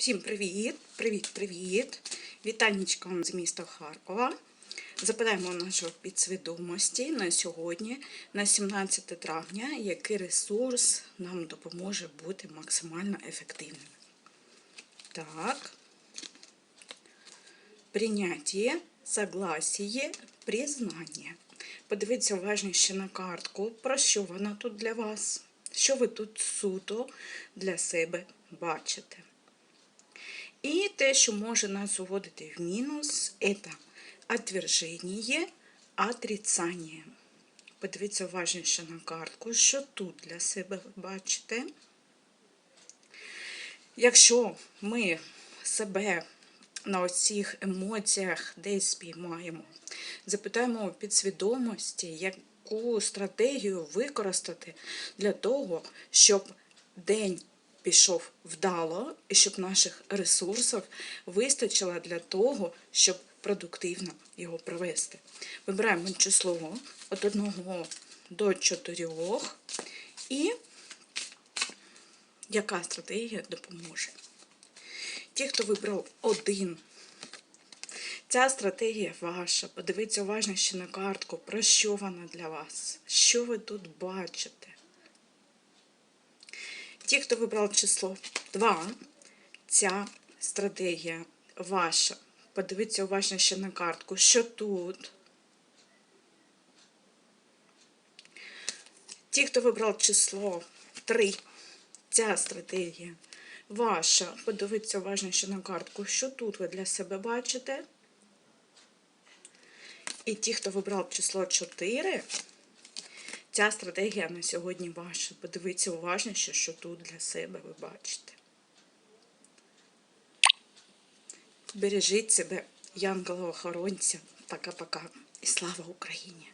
Всім привіт! Привіт-привіт! Вітаннячка вам з міста Харкова. Запитаємо нашої підсвідомості на сьогодні, на 17 травня, який ресурс нам допоможе бути максимально ефективним. Так. Прийняття, согласие, признання. Подивіться уважніше на картку, про що вона тут для вас, що ви тут суто для себе бачите. Те, що може нас уводити в мінус, це отверження, отрицання. Подивіться уважніше на картку, що тут для себе ви бачите. Якщо ми себе на оцих емоціях десь спіймаємо, запитаємо підсвідомості, яку стратегію використати для того, щоб день пішов вдало і щоб наших ресурсів вистачило для того, щоб продуктивно його провести. Вибираємо число від 1 до 4 і яка стратегія допоможе. Ті, хто вибрав один, ця стратегія ваша. Подивіться уважно ще на картку, про що вона для вас, що ви тут бачите. Ті, хто вибрав число 2, ця стратегія ваша. Подивіться уважно ще на картку, що тут. Ті, хто вибрав число 3, ця стратегія ваша. Подивіться уважно ще на картку, що тут ви для себе бачите. І ті, хто вибрав число 4, ця стратегія на сьогодні ваша. Подивіться уважніше, що тут для себе ви бачите. Бережіть себе, янгола-охоронця. Пока-пока. І слава Україні!